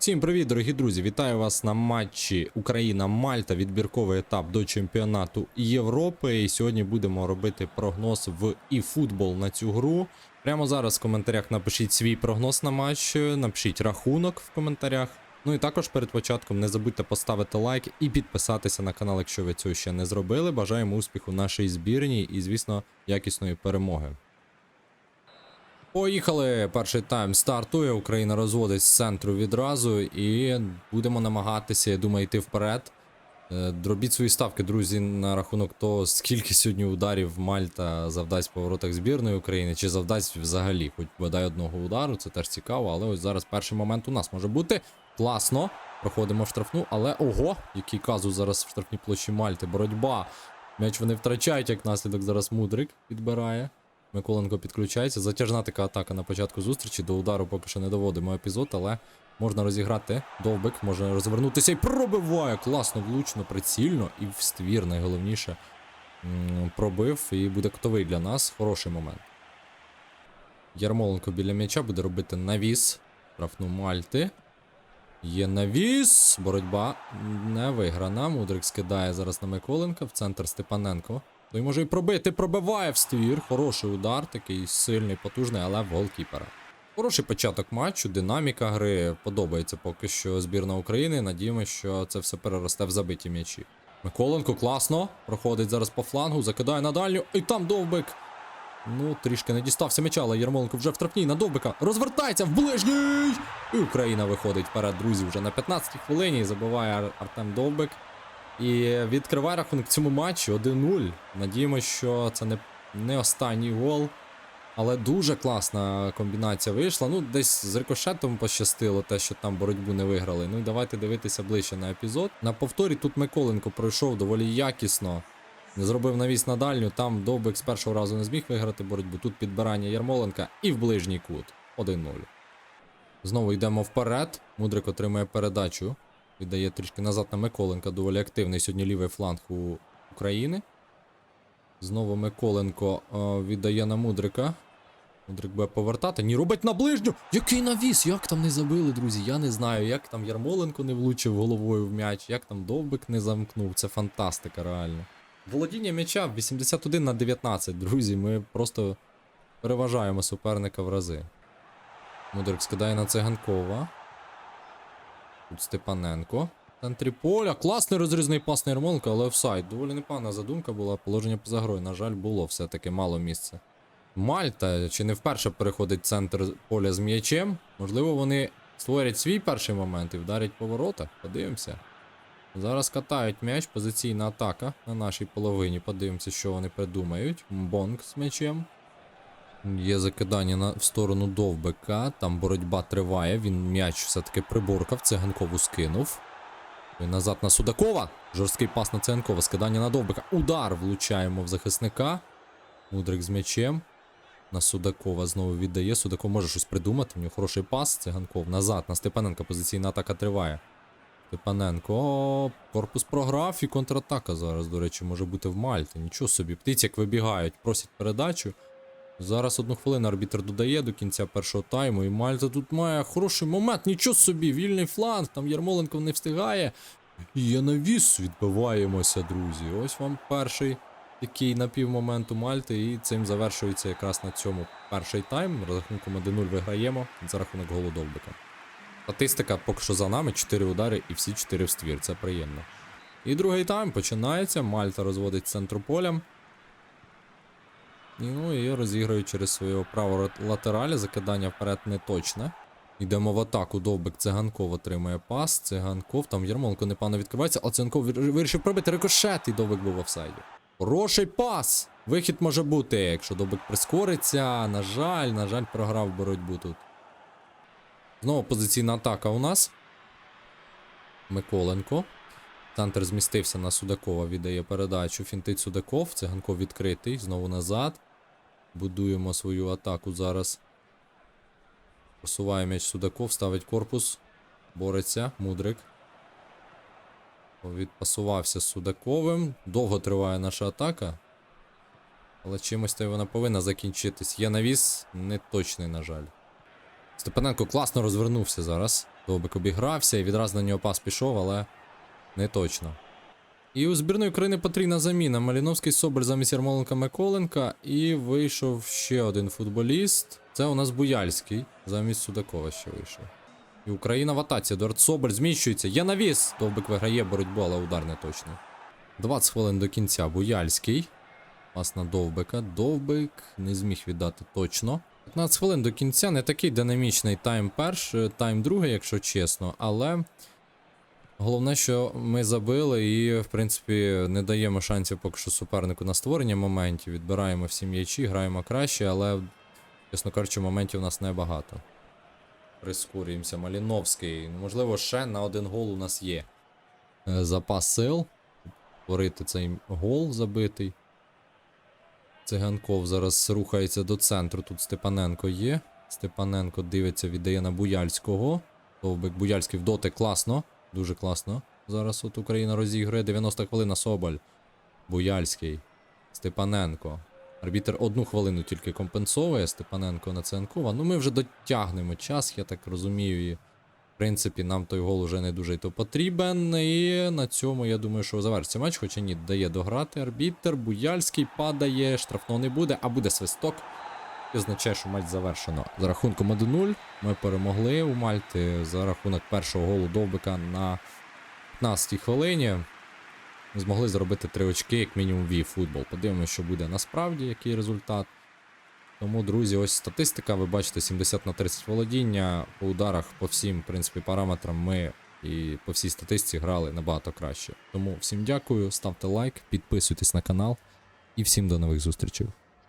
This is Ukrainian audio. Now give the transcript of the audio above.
Всім привіт, дорогі друзі! Вітаю вас на матчі Україна-Мальта, відбірковий етап до чемпіонату Європи. І сьогодні будемо робити прогноз в eFootball на цю гру. Прямо зараз в коментарях напишіть свій прогноз на матч, напишіть рахунок в коментарях. Ну і також перед початком не забудьте поставити лайк і підписатися на канал, якщо ви цього ще не зробили. Бажаємо успіху нашій збірній і, звісно, якісної перемоги. Поїхали. Перший тайм стартує. Україна розводить з центру відразу і будемо намагатися, я думаю, йти вперед. Е, Дробіть свої ставки, друзі, на рахунок того, скільки сьогодні ударів Мальта завдасть по воротах збірної України, чи завдасть взагалі, хоч бодай одного удару, це теж цікаво, але ось зараз перший момент у нас може бути. Класно. Проходимо в штрафну, але ого, який казус зараз в штрафній площі Мальти. Боротьба. М'яч вони втрачають, як наслідок зараз Мудрик підбирає. Миколенко підключається. Затяжна така атака на початку зустрічі. До удару поки що не доводимо епізод, але можна розіграти. Довбик може розвернутися і пробиває. Класно, влучно, прицільно і в ствір найголовніше. Пробив і буде котовий для нас. Хороший момент. Ярмоленко біля м'яча буде робити навіс. Штрафну Мальти. Є навіс. Боротьба не виграна. Мудрик скидає зараз на Миколенка в центр Степаненко. Той може і пробити, пробиває в ствір. Хороший удар, такий сильний, потужний, але в голкіпера. Хороший початок матчу, динаміка гри подобається поки що збірна України. Надіємося, що це все переросте в забиті м'ячі. Миколенко класно. Проходить зараз по флангу, закидає на дальню. І там довбик. Ну, трішки не дістався м'яча, але Ярмоленко вже в штрафній на довбика. Розвертається в ближній. І Україна виходить вперед, друзі, вже на 15-й хвилині. Забиває Артем Довбик. І відкриває рахунок цьому матчі 1-0. Надіємося, що це не, не останній гол. Але дуже класна комбінація вийшла. Ну, десь з рикошетом пощастило, те, що там боротьбу не виграли. Ну і давайте дивитися ближче на епізод. На повторі тут Миколенко пройшов доволі якісно. Зробив навіс на дальню. Там Довбик з першого разу не зміг виграти боротьбу. Тут підбирання Ярмоленка і в ближній кут. 1-0. Знову йдемо вперед. Мудрик отримує передачу. Віддає трішки назад на Миколенка. Доволі активний сьогодні лівий фланг у України. Знову Миколенко е, віддає на Мудрика. Мудрик буде повертати. Ні, робить на ближню. Який навіс? Як там не забили, друзі? Я не знаю. Як там Ярмоленко не влучив головою в м'яч, як там Довбик не замкнув. Це фантастика, реально. Володіння м'яча 81 на 19, друзі. Ми просто переважаємо суперника в рази. Мудрик скидає на циганкова. Тут Степаненко. В центрі поля. Класний розрізний пас на але офсайд. Доволі непогана задумка була. Положення поза грою. На жаль, було все-таки мало місця. Мальта чи не вперше переходить центр поля з м'ячем. Можливо, вони створять свій перший момент і вдарять по воротах. Подивимося. Зараз катають м'яч, позиційна атака на нашій половині. Подивимося, що вони придумають. Бонг з м'ячем. Є закидання на, в сторону довбика. Там боротьба триває. Він м'яч все-таки приборкав. Циганкову скинув. І назад на Судакова. Жорсткий пас на Циганкова. Скидання на довбика. Удар влучаємо в захисника. Мудрик з м'ячем. На Судакова знову віддає. Судаков може щось придумати. У нього хороший пас. Циганков. Назад на Степаненка. Позиційна атака триває. Степаненко. О, корпус програв і контратака зараз, до речі, може бути в Мальті. Нічого собі. Птиці як вибігають, просять передачу. Зараз одну хвилину арбітр додає до кінця першого тайму. І Мальта тут має хороший момент. Нічого собі, вільний фланг. Там Ярмоленко не встигає. І є навіс. Відбиваємося, друзі. Ось вам перший такий напівмомент у Мальти. І цим завершується якраз на цьому перший тайм. Рахунком 1-0 виграємо за рахунок голу Довбика. Статистика поки що за нами 4 удари і всі 4 в ствір. Це приємно. І другий тайм починається. Мальта розводить центру поля. Ну і розіграють через свою праву латералі. Закидання вперед не точне. Йдемо в атаку. Довбик Циганков отримує пас. Циганков. Там Ярмоленко непогано відкривається, а Циганков вирішив пробити рикошет, і Довбик був в офсайді. Хороший пас! Вихід може бути, якщо Довбик прискориться. На жаль, на жаль, програв боротьбу тут. Знову позиційна атака у нас. Миколенко. Центр змістився на Судакова, віддає передачу. Фінтить Судаков. Циганков відкритий. Знову назад. Будуємо свою атаку зараз. Просуває м'яч Судаков, ставить корпус. Бореться. Мудрик. Відпасувався з Судаковим. Довго триває наша атака. Але чимось то вона повинна закінчитись. Є навіс, не точний, на жаль. Степаненко класно розвернувся зараз. Довбик обігрався і відразу на нього пас пішов, але не точно. І у збірної України потрібна заміна. Маліновський Соболь замість Ярмоленка Миколенка. І вийшов ще один футболіст. Це у нас Буяльський. Замість Судакова ще вийшов. І Україна в атаці. Едуард Соболь зміщується. Є навіс! Довбик виграє боротьбу, але удар не точний. 20 хвилин до кінця. Буяльський. Пас на Довбика. Довбик не зміг віддати точно. 15 хвилин до кінця. Не такий динамічний тайм перший, тайм другий, якщо чесно, але. Головне, що ми забили і, в принципі, не даємо шансів поки що супернику на створення моментів. Відбираємо всі м'ячі, граємо краще, але, чесно кажучи, моментів у нас небагато. Прискорюємося. Маліновський. Ну, Можливо, ще на один гол у нас є. Е, Запас сил. Творити цей гол забитий. Циганков зараз рухається до центру. Тут Степаненко є. Степаненко дивиться, віддає на Буяльського. Довбик Буяльський в доти класно. Дуже класно. Зараз от Україна розігрує 90 хвилин Соболь. Буяльський. Степаненко. Арбітер одну хвилину тільки компенсовує. Степаненко на Циганкова. Ну ми вже дотягнемо час, я так розумію. І в принципі, нам той гол уже не дуже й то потрібен. І на цьому я думаю, що завершиться матч, хоча ні, дає дограти арбітер. Буяльський падає, штрафного не буде, а буде свисток. І означає, що матч завершено. За рахунком 1-0 ми перемогли у Мальти за рахунок першого голу Довбика на 15-й хвилині. Ми Змогли зробити три очки, як мінімум, в футбол. Подивимося, що буде насправді, який результат. Тому, друзі, ось статистика. Ви бачите 70 на 30 володіння. По ударах, по всім, в принципі, параметрам ми і по всій статистиці грали набагато краще. Тому всім дякую, ставте лайк, підписуйтесь на канал і всім до нових зустрічей.